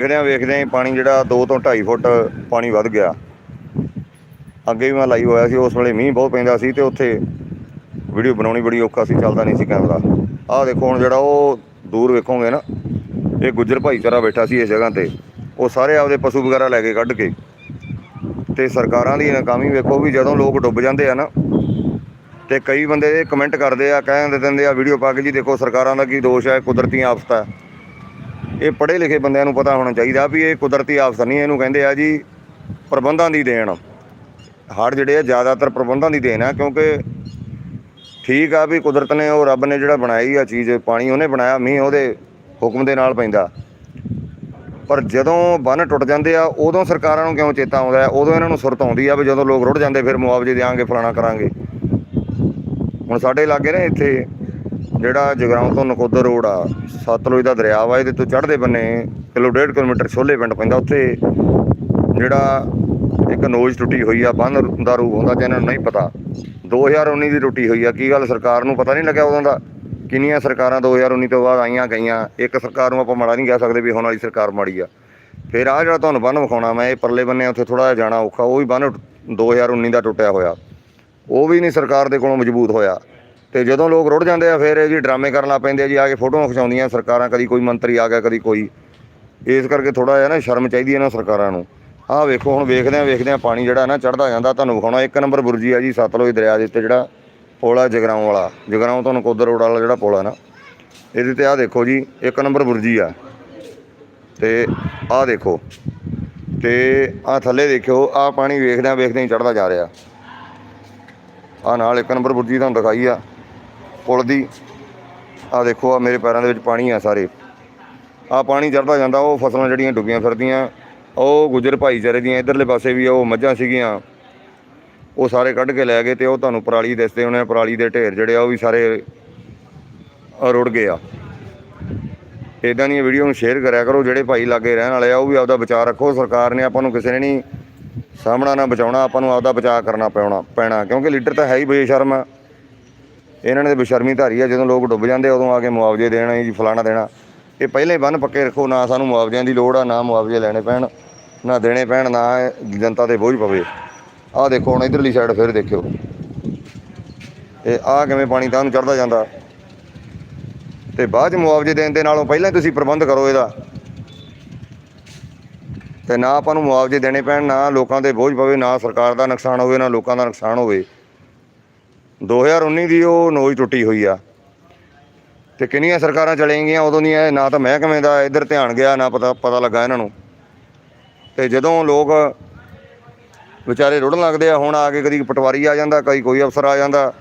ਵੇਖਦਿਆਂ ਵੇਖਦਿਆਂ ਹੀ ਪਾਣੀ ਜਿਹੜਾ 2 ਤੋਂ 2.5 ਫੁੱਟ ਪਾਣੀ ਵੱਧ ਗਿਆ। ਅੱਗੇ ਵੀ ਮੈਂ ਲਾਈਵ ਹੋਇਆ ਸੀ, ਉਸ ਵੇਲੇ ਮੀਂਹ ਬਹੁਤ ਪੈਂਦਾ ਸੀ ਤੇ ਉੱਥੇ ਵੀਡੀਓ ਬਣਾਉਣੀ ਬੜੀ ਔਖਾ ਸੀ, ਚੱਲਦਾ ਨਹੀਂ ਸੀ ਕੈਮਰਾ। ਆਹ ਦੇਖੋ ਹੁਣ ਜਿਹੜਾ ਉਹ ਦੂਰ ਵੇਖੋਗੇ ਨਾ, ਇਹ ਗੁੱਜਰ ਭਾਈਚਾਰਾ ਬੈਠਾ ਸੀ ਇਸ ਜਗ੍ਹਾ ਤੇ। ਉਹ ਸਾਰੇ ਆਪਦੇ ਪਸ਼ੂ ਵਗੈਰਾ ਲੈ ਕੇ ਕੱਢ ਕੇ ਤੇ ਸਰਕਾਰਾਂ ਦੀ ਨਾਕਾਮੀ ਵੇਖੋ ਵੀ ਜਦੋਂ ਲੋਕ ਡੁੱਬ ਜਾਂਦੇ ਆ ਨਾ, ਤੇ ਕਈ ਬੰਦੇ ਕਮੈਂਟ ਕਰਦੇ ਆ ਕਹਿੰਦੇ ਦਿੰਦੇ ਆ, ਵੀਡੀਓ ਪਾ ਕੇ ਜੀ ਦੇਖੋ ਸਰਕਾਰਾਂ ਦਾ ਕੀ ਦੋਸ਼ ਹੈ, ਕੁਦਰਤੀ ਆਫਤ ਹੈ। ਇਹ ਪੜ੍ਹੇ ਲਿਖੇ ਬੰਦਿਆਂ ਨੂੰ ਪਤਾ ਹੋਣਾ ਚਾਹੀਦਾ ਵੀ ਇਹ ਕੁਦਰਤੀ ਆਫਤ ਨਹੀਂ, ਇਹਨੂੰ ਕਹਿੰਦੇ ਆ ਜੀ ਪ੍ਰਬੰਧਾਂ ਦੀ ਦੇਣ। ਹੜ੍ਹ ਜਿਹੜੇ ਆ ਜ਼ਿਆਦਾਤਰ ਪ੍ਰਬੰਧਾਂ ਦੀ ਦੇਣ ਆ, ਕਿਉਂਕਿ ਠੀਕ ਆ ਵੀ ਕੁਦਰਤ ਨੇ ਉਹ ਰੱਬ ਨੇ ਜਿਹੜਾ ਬਣਾਈ ਆ ਚੀਜ਼, ਪਾਣੀ ਉਹਨੇ ਬਣਾਇਆ, ਮੀਂਹ ਉਹਦੇ ਹੁਕਮ ਦੇ ਨਾਲ ਪੈਂਦਾ। ਪਰ ਜਦੋਂ ਬੰਨ ਟੁੱਟ ਜਾਂਦੇ ਆ, ਉਦੋਂ ਸਰਕਾਰਾਂ ਨੂੰ ਕਿਉਂ ਚੇਤਾ ਆਉਂਦਾ ਉਦੋਂ ਇਹਨਾਂ ਨੂੰ ਸੁਰਤ ਆਉਂਦੀ ਆ ਵੀ ਜਦੋਂ ਲੋਕ ਰੁੜ ਜਾਂਦੇ, ਫਿਰ ਮੁਆਵਜ਼ੇ ਦੇਾਂਗੇ ਫਲਾਣਾ ਕਰਾਂਗੇ। ਹੁਣ ਸਾਡੇ ਲਾਗੇ ਨੇ ਇੱਥੇ ਜਿਹੜਾ ਜਗਰਾਉਂ ਤੋਂ ਨਕੋਦਰ ਰੋਡ ਆ, ਸਤਲੁਜ ਦਾ ਦਰਿਆ ਵਾ, ਇਹਦੇ ਤੋਂ ਚੜ੍ਹਦੇ ਬੰਨੇ ਕਿਲੋ ਡੇਢ ਕਿਲੋਮੀਟਰ ਛੋਲੇ ਪਿੰਡ ਪੈਂਦਾ ਉੱਥੇ। ਜਿਹੜਾ ਇੱਕ ਨੋਜ ਟੁੱਟੀ ਹੋਈ ਆ, ਬੰਨ ਦਾ ਰੂਪ ਹੁੰਦਾ ਜਿਹਨਾਂ ਨੂੰ ਨਹੀਂ ਪਤਾ। 2019 ਦੀ ਟੁੱਟੀ ਹੋਈ ਆ, ਕੀ ਗੱਲ ਸਰਕਾਰ ਨੂੰ ਪਤਾ ਨਹੀਂ ਲੱਗਿਆ ਉਦੋਂ ਦਾ? ਕਿੰਨੀਆਂ ਸਰਕਾਰਾਂ 2019 ਤੋਂ ਬਾਅਦ ਆਈਆਂ ਗਈਆਂ? ਇੱਕ ਸਰਕਾਰ ਨੂੰ ਆਪਾਂ ਮਾੜਾ ਨਹੀਂ ਕਹਿ ਸਕਦੇ ਵੀ ਹੁਣ ਵਾਲੀ ਸਰਕਾਰ ਮਾੜੀ ਆ। ਫਿਰ ਆ ਜਿਹੜਾ ਤੁਹਾਨੂੰ ਬੰਨ ਵਿਖਾਉਣਾ ਮੈਂ, ਇਹ ਪਰਲੇ ਬੰਨੇ ਉੱਥੇ ਥੋੜਾ ਜਿਹਾ ਜਾਣਾ ਔਖਾ, ਉਹ ਵੀ ਬੰਨ 2019 ਦਾ ਟੁੱਟਿਆ ਹੋਇਆ। ਉਹ ਵੀ ਨਹੀਂ ਸਰਕਾਰ ਦੇ ਕੋਲੋਂ ਮਜ਼ਬੂਤ ਹੋਇਆ। ਤੇ ਜਦੋਂ ਲੋਕ ਰੁੜ ਜਾਂਦੇ ਆ, ਫਿਰ ਇਹ ਜੀ ਡਰਾਮੇ ਕਰਨ ਲੱਗ ਪੈਂਦੇ ਆ ਜੀ, ਆ ਕੇ ਫੋਟੋਆਂ ਖਿਚਾਉਂਦੀਆਂ ਸਰਕਾਰਾਂ, ਕਦੀ ਕੋਈ ਮੰਤਰੀ ਆ ਗਿਆ, ਕਦੀ ਕੋਈ। ਇਸ ਕਰਕੇ ਥੋੜਾ ਜਿਹਾ ਨਾ ਸ਼ਰਮ ਚਾਹੀਦੀ ਹੈ ਨਾ ਸਰਕਾਰਾਂ ਨੂੰ। ਆਹ ਵੇਖੋ, ਹੁਣ ਵੇਖਦੇ ਆ ਵੇਖਦੇ ਆ, ਪਾਣੀ ਜਿਹੜਾ ਨਾ ਚੜਦਾ ਜਾਂਦਾ, ਤੁਹਾਨੂੰ ਵਿਖਾਉਣਾ, ਇੱਕ ਨੰਬਰ ਬੁਰਜੀ ਆ ਜੀ, ਸਤਲੁਜ ਦਰਿਆ ਦੇ ਉੱਤੇ ਜਿਹੜਾ ਪੁਲ ਆ ਜਗਰਾਉਂ ਵਾਲਾ। ਜਗਰਾਉਂ ਤੋਂ ਨਕੋਦਰ ਰੋਡ ਵਾਲਾ ਜਿਹੜਾ ਪੁਲ ਆ ਨਾ, ਇਹਦੇ ਤੇ ਆਹ ਦੇਖੋ ਜੀ, ਇੱਕ ਨੰਬਰ ਬੁਰਜੀ ਆ। ਤੇ ਆਹ ਦੇਖੋ, ਤੇ ਆਹ ਥੱਲੇ ਦੇਖਿਓ, ਆਹ ਪਾਣੀ ਵੇਖਦਿਆਂ ਵੇਖਦਿਆਂ ਹੀ ਚੜਦਾ ਜਾ ਰਿਹਾ। ਆ ਨਾਲ ਇੱਕ ਨੰਬਰ ਬੁਰਜੀ ਤੁਹਾਨੂੰ ਦਿਖਾਈ ਆ। ਪੁਲ ਦੀ। ਆ ਦੇਖੋ ਆ ਮੇਰੇ ਪੈਰਾਂ ਦੇ ਵਿੱਚ ਪਾਣੀ ਆ ਸਾਰੇ। ਆ ਪਾਣੀ ਚੜਦਾ ਜਾਂਦਾ, ਉਹ ਫਸਲਾਂ ਜਿਹੜੀਆਂ ਡੁੱਬੀਆਂ ਫਿਰਦੀਆਂ, ਉਹ ਗੁੱਜਰ ਭਾਈਚਾਰੇ ਦੀਆਂ, ਇਧਰਲੇ ਪਾਸੇ ਵੀ ਉਹ ਮੱਝਾਂ ਸੀਗੀਆਂ। ਉਹ ਸਾਰੇ ਕੱਢ ਕੇ ਲੈ ਗਏ ਤੇ ਉਹ ਤੁਹਾਨੂੰ ਪਰਾਲੀ ਦਿਸਦੇ ਹੋਣੇ ਪਰਾਲੀ ਦੇ ਢੇਰ ਜਿਹੜੇ ਆ, ਉਹ ਵੀ ਸਾਰੇ ਰੁੜ ਗਏ ਆ। ਇਦਾਂ ਦੀਆਂ ਵੀਡੀਓ ਨੂੰ ਸ਼ੇਅਰ ਕਰਿਆ ਕਰੋ, ਜਿਹੜੇ ਭਾਈ ਲਾਗੇ ਰਹਿਣ ਵਾਲੇ ਆ, ਉਹ ਵੀ ਆਪਦਾ ਬਚਾਅ ਰੱਖੋ। ਸਰਕਾਰ ਨੇ ਆਪਾਂ ਨੂੰ ਕਿਸੇ ਨੇ ਨਹੀਂ ਸਾਹਮਣਾ ਨਾ ਬਚਾਉਣਾ, ਆਪਾਂ ਨੂੰ ਆਪਦਾ ਬਚਾਅ ਕਰਨਾ ਪੈਣਾ ਪੈਣਾ, ਕਿਉਂਕਿ ਲੀਡਰ ਤਾਂ ਹੈ ਹੀ ਬੇਸ਼ਰਮ। ਆ ਇਹਨਾਂ ਨੇ ਬੇਸ਼ਰਮੀ ਧਾਰੀ ਆ, ਜਦੋਂ ਲੋਕ ਡੁੱਬ ਜਾਂਦੇ ਉਦੋਂ ਆ ਕੇ ਮੁਆਵਜ਼ੇ ਦੇਣਾ ਜੀ, ਫਲਾਣਾ ਦੇਣਾ। ਇਹ ਪਹਿਲੇ ਬੰਨ ਪੱਕੇ ਰੱਖੋ, ਨਾ ਸਾਨੂੰ ਮੁਆਵਜ਼ਿਆਂ ਦੀ ਲੋੜ ਆ, ਨਾ ਮੁਆਵਜ਼ੇ ਲੈਣੇ ਪੈਣ, ਨਾ ਦੇਣੇ ਪੈਣ, ਨਾ ਜਨਤਾ ਤੇ ਬੋਝ ਪਵੇ। ਆਹ ਦੇਖੋ, ਹੁਣ ਇਧਰਲੀ ਸਾਈਡ ਫਿਰ ਦੇਖਿਓ। ਇਹ ਆਹ ਕਿਵੇਂ ਪਾਣੀ ਤਾਂ ਨੂੰ ਚੜਦਾ ਜਾਂਦਾ। ਤੇ ਬਾਅਦ ਚ ਮੁਆਵਜ਼ੇ ਦੇਣ ਦੇ ਨਾਲੋਂ ਪਹਿਲਾਂ ਹੀ ਤੁਸੀਂ ਪ੍ਰਬੰਧ ਕਰੋ ਇਹਦਾ। ਤੇ ਨਾ ਆਪਾਂ ਨੂੰ ਮੁਆਵਜ਼ੇ ਦੇਣੇ ਪੈਣ, ਨਾ ਲੋਕਾਂ ਤੇ ਬੋਝ ਪਵੇ, ਨਾ ਸਰਕਾਰ ਦਾ ਨੁਕਸਾਨ ਹੋਵੇ, ਨਾ ਲੋਕਾਂ ਦਾ ਨੁਕਸਾਨ ਹੋਵੇ। 2019 ਦੀ ਉਹ ਨੋਜ ਟੁੱਟੀ ਹੋਈ ਆ। ਤੇ ਕਿੰਨੀਆਂ ਸਰਕਾਰਾਂ ਚਲੇ ਗਈਆਂ, ਉਦੋਂ ਦੀਆਂ ਇਹ ਨਾ ਤਾਂ ਮਹਿਕਮੇ ਦਾ ਇੱਧਰ ਧਿਆਨ ਗਿਆ, ਨਾ ਪਤਾ ਪਤਾ ਲੱਗਾ ਇਹਨਾਂ ਨੂੰ। ਤੇ ਜਦੋਂ ਲੋਕ ਵਿਚਾਰੇ ਰੁੜਨ ਲੱਗਦੇ ਆ, ਹੁਣ ਆ ਕੇ ਕਦੀ ਪਟਵਾਰੀ ਆ ਜਾਂਦਾ, ਕਦੀ ਕੋਈ ਅਫਸਰ ਆ ਜਾਂਦਾ,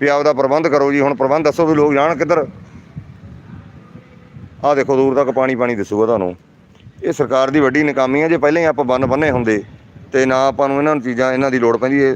ਵੀ ਆਪਦਾ ਪ੍ਰਬੰਧ ਕਰੋ ਜੀ, ਹੁਣ ਪ੍ਰਬੰਧ ਦੱਸੋ ਵੀ ਲੋਕ ਜਾਣ ਕਿੱਧਰ। ਆਹ ਦੇਖੋ, ਦੂਰ ਤੱਕ ਪਾਣੀ ਪਾਣੀ ਦਿਸੂਗਾ ਤੁਹਾਨੂੰ। ਇਹ ਸਰਕਾਰ ਦੀ ਵੱਡੀ ਨਕਾਮੀ ਹੈ ਜੇ ਪਹਿਲਾਂ ਹੀ ਆਪਾਂ ਬੰਨ ਬੰਨੇ ਹੁੰਦੇ, ਤੇ ਨਾ ਆਪਾਂ ਨੂੰ ਇਹਨਾਂ ਨੂੰ ਚੀਜ਼ਾਂ, ਇਹਨਾਂ ਦੀ ਲੋੜ ਪੈਂਦੀ ਹੈ